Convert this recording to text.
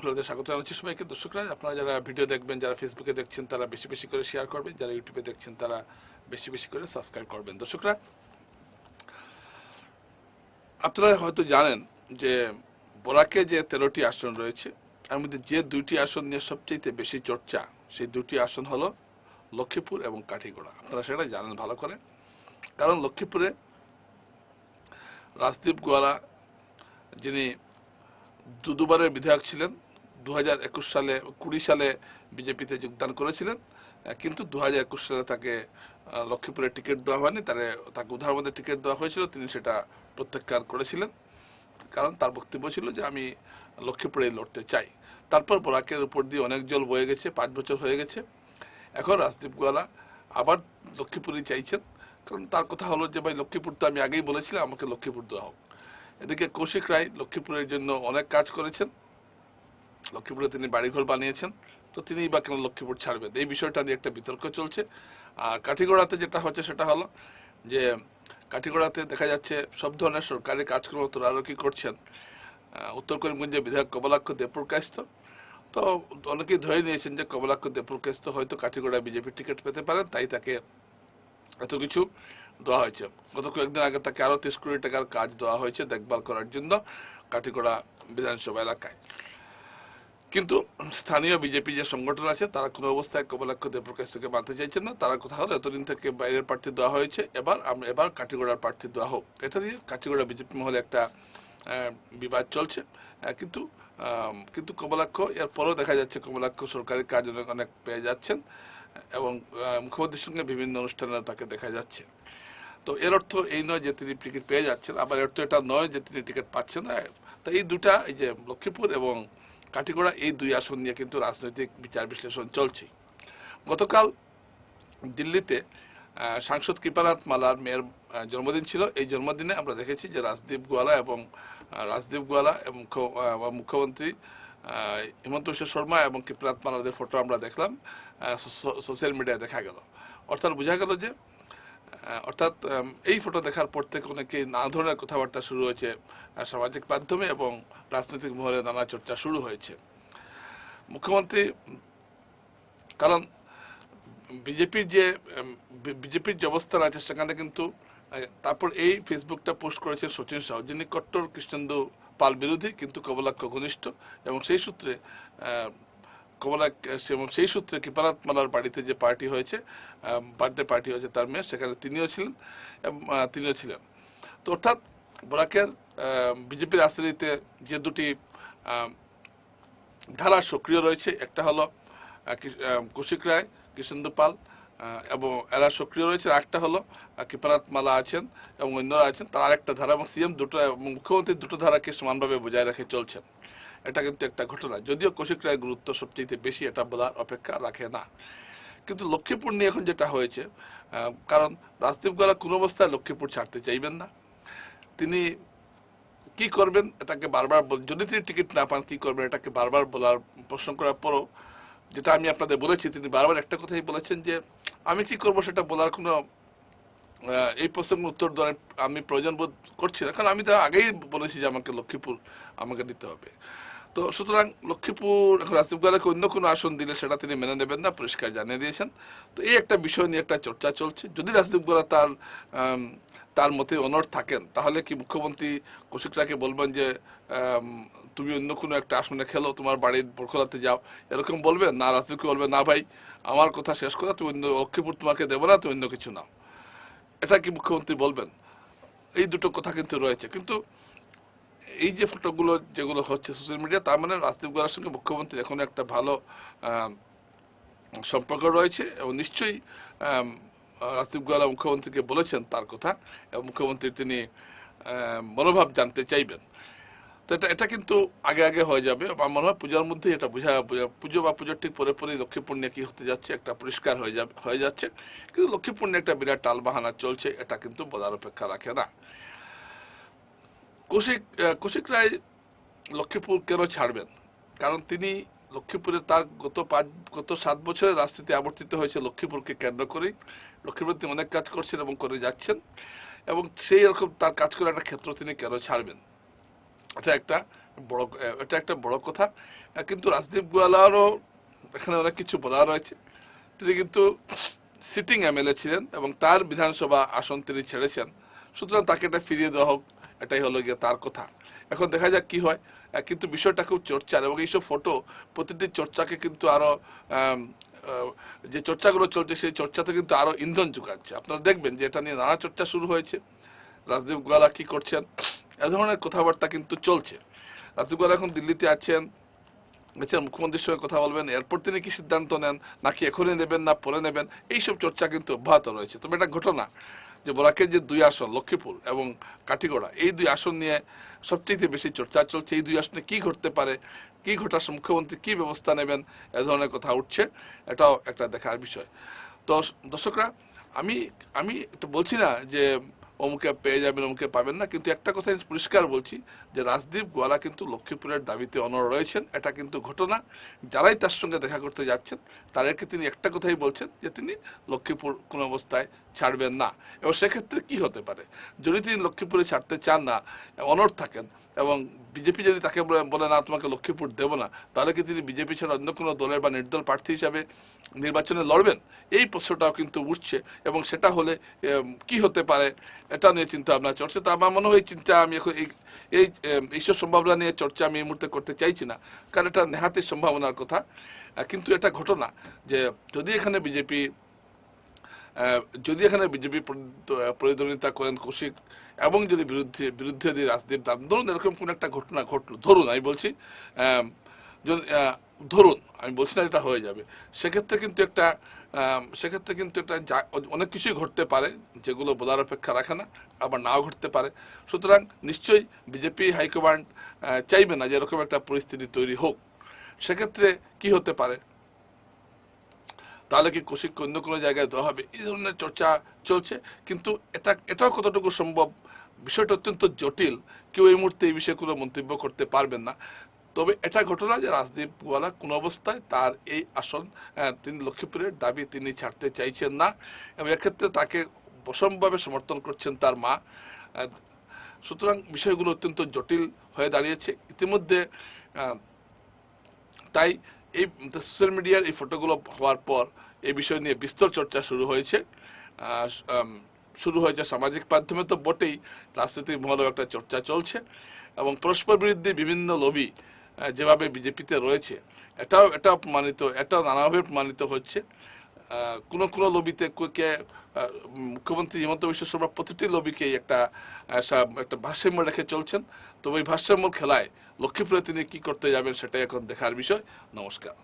খেলাতে স্বাগত জানাচ্ছি সবাইকে। দর্শকরা, আপনারা যারা ভিডিও দেখবেন, যারা ফেসবুকে দেখছেন, তারা বেশি বেশি করে শেয়ার করবেন। যারা ইউটিউবে দেখছেন, তারা বেশি বেশি করে সাবস্ক্রাইব করবেন। দর্শকরা, আপনারা হয়তো জানেন যে বরাকে যে তেরোটি আসন রয়েছে, তার মধ্যে যে দুইটি আসন নিয়ে সবচেয়ে বেশি চর্চা, সেই দুটি আসন হলো লক্ষ্মীপুর এবং কাঠিগোড়া। আপনারা সেটা জানেন ভালো করে। কারণ লক্ষ্মীপুরে রাজদীপ গোয়ালা যিনি দু দুবারের বিধায়ক ছিলেন দু হাজার একুশ সালে, কুড়ি সালে বিজেপিতে যোগদান করেছিলেন। কিন্তু দু হাজার একুশ সালে তাকে লক্ষ্মীপুরে টিকিট দেওয়া হয়নি। তারে, তাকে উধারবন্ধে টিকিট দেওয়া হয়েছিল। তিনি সেটা প্রত্যাখ্যান করেছিলেন। কারণ তার বক্তব্য ছিল যে, আমি লক্ষ্মীপুরে লড়তে চাই। তারপর বরাকের উপর দিয়ে অনেক জল বয়ে গেছে, পাঁচ বছর হয়ে গেছে। এখন রাজদীপ গোয়ালা আবার লক্ষ্মীপুরই চাইছেন। কারণ তার কথা হলো যে, ভাই, লক্ষ্মীপুর তো আমি আগেই বলেছিলাম, আমাকে লক্ষ্মীপুর দেওয়া হোক। এদিকে কৌশিক রায় লক্ষ্মীপুরের জন্য অনেক কাজ করেছেন। লক্ষ্মীপুরে তিনি বাড়িঘর বানিয়েছেন, তো তিনি বা কেন লক্ষ্মীপুর ছাড়বেন? এই বিষয়টা নিয়ে একটা বিতর্ক চলছে। আর কাঠিগড়াতে যেটা হচ্ছে সেটা হলো যে, কাঠিগড়াতে দেখা যাচ্ছে সব ধরনের সরকারি কাজকর্ম তদারকি করছেন উত্তর করিমগঞ্জের বিধায়ক কমলাক্ষ কাস্ত তো অনেকেই ধরে নিয়েছেন যে কমলাক্ষ কাস্ত হয়তো কাঠিগড়ায় বিজেপি টিকিট পেতে পারেন, তাই তাকে এত কিছু দেওয়া হয়েছে। গত কয়েকদিন আগে তাকে আরও তিরিশ কোটি টাকার কাজ দেওয়া হয়েছে দেখভাল করার জন্য কাঠিগড়া বিধানসভা এলাকায়। কিন্তু স্থানীয় বিজেপি যে সংগঠন আছে, তারা কোনো অবস্থায় কমলাক্ষ দেবপ্রকাশকে মানতে চাইছেন না। তারা কথা হলো এতদিন থেকে বাইরের প্রার্থী দেওয়া হয়েছে। এবার আমরা এবার কাটিগড়ার প্রার্থী দেওয়া হোক। এটা নিয়ে কাটিগড়া বিজেপি মহলে একটা বিবাদ চলছে। কিন্তু কিন্তু কমলাক্ষ, এরপরও দেখা যাচ্ছে কমলাক্ষ সরকারি কাজ অনেক অনেক পেয়ে যাচ্ছেন এবং মুখ্যমন্ত্রীর সঙ্গে বিভিন্ন অনুষ্ঠানে তাকে দেখা যাচ্ছে। তো এর অর্থ এই নয় যে তিনি টিকিট পেয়ে যাচ্ছেন। আবার এর অর্থ এটা নয় যে তিনি টিকিট পাচ্ছেন না। তো এই দুটা, এই যে লক্ষ্মীপুর এবং কাটিগড়া এই দুই আসন নিয়ে কিন্তু রাজনৈতিক বিচার বিশ্লেষণ চলছে। গতকাল দিল্লিতে সাংসদ কৃপানাথ মালার মেয়ের জন্মদিন ছিল। এই জন্মদিনে আমরা দেখেছি যে রাজদীপ গোয়ালা এবং রাজদীপ গোয়ালা এবং মুখ্য- মুখ্যমন্ত্রী হিমন্ত বিশ্ব শর্মা এবং কৃপানাথ মালাদের ফটো আমরা দেখলাম সোশ্যাল মিডিয়ায় দেখা গেল। অর্থাৎ বোঝা গেল যে অর্থাৎ এই ফটো দেখার পর থেকে অনেকে নানা ধরনের কথাবার্তা শুরু হয়েছে সামাজিক মাধ্যমে এবং রাজনৈতিক মহলে নানা চর্চা শুরু হয়েছে। মুখ্যমন্ত্রী, কারণ বিজেপির যে বিজেপির যে অবস্থান আছে সেখানে কিন্তু তারপর এই ফেসবুকটা পোস্ট করেছেন সচিন সাহু। যিনি কট্টর, কৃষ্ণেন্দু পাল বিরোধী, কিন্তু কবলাক্ষ ঘনিষ্ঠ এবং সেই সূত্রে কমলা সেই সূত্রে কৃপানাথ মালার বাড়িতে যে পার্টি হয়েছে বার্থডে পার্টি হয়েছে তার মেয়ে, সেখানে তিনিও ছিলেন তিনিও ছিলেন। তো অর্থাৎ বরাকের বিজেপির রাজনীতিতে যে দুটি ধারা সক্রিয় রয়েছে, একটা হলো কৌশিক রায় কৃষ্ণেন্দু পাল এবং এরা সক্রিয় রয়েছে, আর একটা হলো কৃপানাথ মালা আছেন, এবং অন্যরা আছেন, তার আরেকটা ধারা, এবং সিএম দুটো, এবং মুখ্যমন্ত্রী দুটো ধারাকে সমানভাবে বজায় রেখে চলছেন। এটা কিন্তু একটা ঘটনা। যদিও কৌশিক রায়ের গুরুত্ব সবচেয়ে বেশি, এটা বলার অপেক্ষা রাখে না। কিন্তু লক্ষ্মীপুর নিয়ে এখন যেটা হয়েছে কারণ রাজদীপ গলা কোনো অবস্থায় লক্ষ্মীপুর ছাড়তে চাইবেন না। তিনি কি করবেন, এটাকে বারবার যদি তিনি টিকিট না পান, কি করবেন, এটাকে বারবার বলার, প্রশ্ন করার পরও যেটা আমি আপনাদের বলেছি, তিনি বারবার একটা কথাই বলেছেন যে, আমি কি করব সেটা বলার কোনো এই প্রশ্নের উত্তর দেওয়ার আমি প্রয়োজন বোধ করছি না। কারণ আমি তো আগেই বলেছি যে আমাকে লক্ষ্মীপুর, আমাকে নিতে হবে। তো সুতরাং লক্ষ্মীপুর এখন রাজদীপ গালাকে অন্য কোনো আসন দিলে সেটা তিনি মেনে নেবেন না, পরিষ্কার জানিয়ে দিয়েছেন। তো এই একটা বিষয় নিয়ে একটা চর্চা চলছে। যদি রাজদীপ গোলা তার তার মতে অনড় থাকেন, তাহলে কি মুখ্যমন্ত্রী কৌশিকরাকে বলবেন যে তুমি অন্য কোনো একটা আসনে খেলো, তোমার বাড়ির বরখলাতে যাও, এরকম বলবেন না রাজদীপকে বলবেন না ভাই, আমার কথা শেষ করে, তুমি অন্য, লক্ষ্মীপুর তোমাকে দেবো না, তুমি অন্য কিছু নাও। এটা কি মুখ্যমন্ত্রী বলবেন? এই দুটো কথা কিন্তু রয়েছে। কিন্তু এই যে ফটোগুলো যেগুলো হচ্ছে সোশ্যাল মিডিয়া তার মানে রাজদীপ গোয়ার সঙ্গে মুখ্যমন্ত্রী এখন একটা ভালো সম্পর্ক রয়েছে এবং নিশ্চয়ই রাজদীপ গোয়ালা মুখ্যমন্ত্রীকে বলেছেন তার কথা এবং মুখ্যমন্ত্রী তিনি মনোভাব জানতে চাইবেন। তো এটা এটা কিন্তু আগে আগে হয়ে যাবে। আমার মনে হয় পূজার মধ্যেই এটা বোঝা পুজো বা পুজোর ঠিক পরে পরেই লক্ষ্মীপুর নিয়ে কি হতে যাচ্ছে একটা পরিষ্কার হয়ে যাবে, হয়ে যাচ্ছে। কিন্তু লক্ষ্মীপুর নিয়ে একটা বিরাট টালবাহানা চলছে, এটা কিন্তু বলার অপেক্ষা রাখে না। কৌশিক কৌশিক রায় লক্ষ্মীপুর কেন ছাড়বেন? কারণ তিনি লক্ষ্মীপুরে তার গত পাঁচ, গত সাত বছরের রাজনীতি আবর্তিত হয়েছে, লক্ষ্মীপুরকে কেন্দ্র করেই। লক্ষ্মীপুর তিনি অনেক কাজ করছেন এবং করে যাচ্ছেন। এবং সেই রকম তার কাজ করে একটা ক্ষেত্র তিনি কেন ছাড়বেন? এটা একটা বড়, এটা একটা বড় কথা। কিন্তু রাজদীপ গোয়ালারও এখানে অনেক কিছু বলা রয়েছে। তিনি কিন্তু সিটিং এমএলএ ছিলেন এবং তার বিধানসভা আসন তিনি ছেড়েছেন। সুতরাং তাকে এটা ফিরিয়ে দেওয়া হোক। এটাই হলো গিয়ে তার কথা। এখন দেখা যাক কি হয়। কিন্তু বিষয়টা খুব চর্চার এবং এইসব ফটো প্রতিটি চর্চাকে কিন্তু আরও যে চর্চাগুলো চলছে সেই চর্চাতে কিন্তু আরও ইন্ধন যোগাচ্ছে। আপনারা দেখবেন যে এটা নিয়ে নানা চর্চা শুরু হয়েছে। রাজদীপ গোয়ালা কি করছেন? এ ধরনের কথাবার্তা কিন্তু চলছে। রাজদীপ গোয়ালা এখন দিল্লিতে আছেন। গেছেন মুখ্যমন্ত্রীর সঙ্গে কথা বলবেন। এরপর তিনি কি সিদ্ধান্ত নেন? নাকি এখনই নেবেন না, পরে নেবেন? এইসব চর্চা কিন্তু অব্যাহত রয়েছে। তবে এটা ঘটনা। যে বরাকের যে দুই আসন, লক্ষ্মীপুর এবং কাঠিগড়া, এই দুই আসন নিয়ে সবচেয়ে বেশি চর্চা চলছে। এই দুই আসনে কি ঘটতে পারে, কি ঘটার মুখ্যমন্ত্রী কি ব্যবস্থা নেবেন, এ ধরনের কথা উঠছে। এটাও একটা দেখার বিষয়। তো দর্শকরা, আমি আমি একটু বলছি না যে অমুকে পেয়ে যাবেন, অমুকে পাবেন না। কিন্তু একটা কথা আমি পরিষ্কার বলছি, যে রাজদীপ গোয়ালা কিন্তু লক্ষ্মীপুরের দাবিতে অনর রয়েছেন। এটা কিন্তু ঘটনা। যারাই তার সঙ্গে দেখা করতে যাচ্ছেন, তাদেরকে তিনি একটা কথাই বলছেন, যে তিনি লক্ষ্মীপুর কোনো অবস্থায় ছাড়বেন না। এবং সেক্ষেত্রে কি হতে পারে? যদি তিনি লক্ষ্মীপুরে ছাড়তে চান না অনর থাকেন এবং বিজেপি যদি তাকে বলে না, তোমাকে লক্ষ্মীপুর দেবো না, তাহলে কি তিনি বিজেপি ছাড়া অন্য কোনো দলের বা নির্দল প্রার্থী হিসাবে নির্বাচনে লড়বেন? এই প্রশ্নটাও কিন্তু উঠছে, এবং সেটা হলে কি হতে পারে এটা নিয়ে চিন্তা ভাবনা চলছে। তো আমার মনে হয় চিন্তা আমি এখন এই এই এইসব সম্ভাবনা নিয়ে চর্চা আমি এই মুহূর্তে করতে চাইছি না, কারণ এটা নেহাতের সম্ভাবনার কথা। কিন্তু এটা ঘটনা যে যদি এখানে বিজেপি যদি এখানে বিজেপি প্রতিদ্বন্দ্বিতা করেন কৌশিক এবং যদি বিরুদ্ধে বিরুদ্ধে যদি রাজদীপ দান, ধরুন এরকম কোন একটা ঘটনা ঘটলো, ধরুন আমি বলছি ধরুন, আমি বলছি না এটা হয়ে যাবে, সেক্ষেত্রে কিন্তু একটা সেক্ষেত্রে কিন্তু একটা অনেক কিছুই ঘটতে পারে, যেগুলো বলার অপেক্ষা রাখে না, আবার নাও ঘটতে পারে। সুতরাং নিশ্চয়ই বিজেপি হাইকমান্ড চাইবে না যে এরকম একটা পরিস্থিতি তৈরি হোক। সেক্ষেত্রে কি হতে পারে? তাহলে কি কৌশিককে অন্য কোনো জায়গায় দেওয়া হবে? এই ধরনের চর্চা চলছে। কিন্তু এটা, এটাও কতটুকু সম্ভব? বিষয়টা অত্যন্ত জটিল। কেউ এই মুহূর্তে এই বিষয়ে কোনো মন্তব্য করতে পারবেন না। তবে এটা ঘটনা যে রাজদীপ গোয়ালা কোন অবস্থায় তার এই আসন তিনি লক্ষ্মীপুরের দাবি তিনি ছাড়তে চাইছেন না এবং এক্ষেত্রে তাকে অসম্ভবে সমর্থন করছেন তার মা। সুতরাং বিষয়গুলো অত্যন্ত জটিল হয়ে দাঁড়িয়েছে। ইতিমধ্যে তাই এই সোশ্যাল মিডিয়ার এই ফটোগুলো হওয়ার পর এই বিষয় নিয়ে বিস্তর চর্চা শুরু হয়েছে। শুরু হয়েছে সামাজিক মাধ্যমে তো বটেই, রাজনৈতিক মহলেও একটা চর্চা চলছে এবং পরস্পর বিরুদ্ধে বিভিন্ন লবি যেভাবে বিজেপিতে রয়েছে, এটাও এটা প্রমাণিত, এটাও নানাভাবে প্রমাণিত হচ্ছে। কোনো কোনো লবিতে মুখ্যমন্ত্রী হিমন্ত বিশ্ব শর্মা প্রতিটি লবিকে একটা একটা ভারসাম্য রেখে চলছেন। তবে ওই ভারসাম্য খেলায় লক্ষ্মীপুরে তিনি কি করতে যাবেন সেটাই এখন দেখার বিষয়। নমস্কার।